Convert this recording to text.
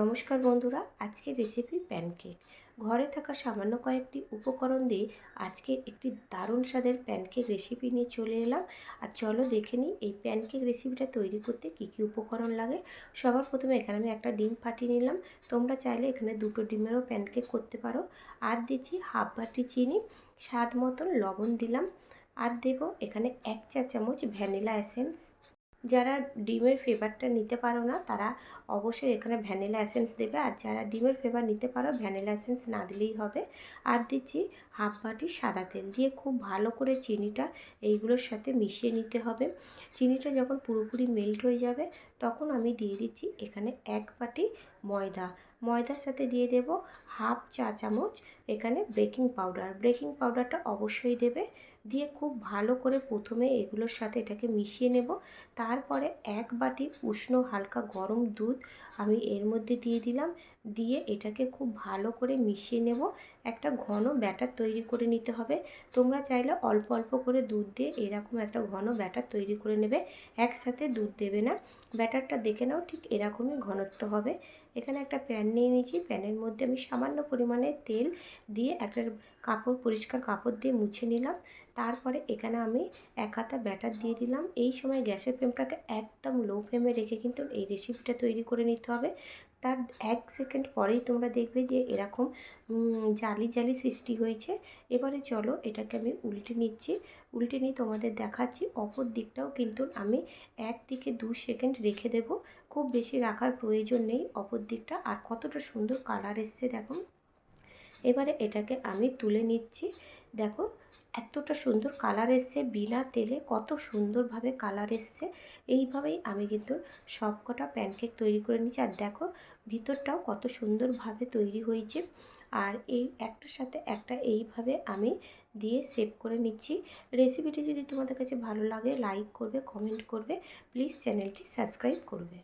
নমস্কার বন্ধুরা আজকে রেসিপি প্যানকেক ঘরে থাকা সামান্য কয়েকটি উপকরণ দিয়ে আজকে একটি দারুণ স্বাদের প্যানকেক রেসিপি নিয়ে চলে এলাম। আর চলো দেখে নিই এই প্যানকেক রেসিপিটা তৈরি করতে কী কী উপকরণ লাগে। সবার প্রথমে এখানে আমি একটা ডিম ফাটিয়ে নিলাম। তোমরা চাইলে এখানে দুটো ডিমেরও প্যানকেক করতে পারো। আর দিচ্ছি হাফ বাটি চিনি, স্বাদ মতন লবণ দিলাম। আর দেবো এখানে এক চা চামচ ভ্যানিলা এসেন্স। যারা ডিমের ফ্লেভারটা নিতে পারো না, তারা অবশ্যই এখানে ভ্যানিলা এসেন্স দেবে। আর যারা ডিমের ফ্লেভার নিতে পারো, ভ্যানিলা এসেন্স না দিলেই হবে। আর দিচ্ছি হাফ বাটি সাদা তেল দিয়ে খুব ভালো করে চিনিটা এইগুলোর সাথে মিশিয়ে নিতে হবে। চিনিটা যখন পুরোপুরি মেল্ট হয়ে যাবে, তখন আমি দিয়ে দিচ্ছি এখানে এক বাটি ময়দা। ময়দার সাথে দিয়ে দেব হাফ চা চামচ এখানে বেকিং পাউডার। বেকিং পাউডারটা অবশ্যই দেবে। দিয়ে খুব ভালো করে প্রথমে এগুলোর সাথে এটাকে মিশিয়ে নেব। তারপরে এক বাটি উষ্ণ হালকা গরম দুধ আমি এর মধ্যে দিয়ে দিলাম। দিয়ে এটাকে খুব ভালো করে মিশিয়ে নেব। একটা ঘন ব্যাটার তৈরি করে নিতে হবে। তোমরা চাইলে অল্প অল্প করে দুধ দিয়ে এরকম একটা ঘন ব্যাটার তৈরি করে নেবে। একসাথে দুধ দেবে না। ব্যাটারটা দেখে নাও ঠিক এরকমই ঘনত্ব হবে। এখানে একটা প্যান নিয়ে নিয়েছি। প্যানের মধ্যে আমি সামান্য পরিমাণে তেল দিয়ে একটা কাপড়, পরিষ্কার কাপড় দিয়ে মুছে নিলাম। তারপরে এখানে আমি এক হাতা ব্যাটার দিয়ে দিলাম। এই সময় গ্যাসের ফ্লেমটাকে একদম লো ফ্লেমে রেখে কিন্তু এই রেসিপিটা তৈরি করে নিতে হবে। তার এক সেকেন্ড পরেই তোমরা দেখবে যে এরকম জালি জালি সৃষ্টি হয়েছে। এবারে চলো এটাকে আমি উল্টে নিচ্ছি। উল্টে নিয়ে তোমাদের দেখাচ্ছি। অপর দিকটাও কিন্তু আমি এক দিকে দু সেকেন্ড রেখে দেব। খুব বেশি রাখার প্রয়োজন নেই অপর দিকটা। আর কতটা সুন্দর কালার এসছে দেখো। এবারে এটাকে আমি তুলে নিচ্ছি। দেখো এতটা সুন্দর কালার এসছে, বিনা তেলে কত সুন্দরভাবে কালার এসছে। এইভাবেই আমি কিন্তু সব কটা প্যানকেক তৈরি করে নিচ্ছি আর দেখো, ভিতরটাও কত সুন্দরভাবে তৈরি হয়েছে। আর এই একটার সাথে একটা এইভাবে আমি দিয়ে সেভ করে নিচ্ছি। রেসিপিটি যদি তোমাদের কাছে ভালো লাগে লাইক করবে কমেন্ট করবে প্লিজ চ্যানেলটি সাবস্ক্রাইব করবে।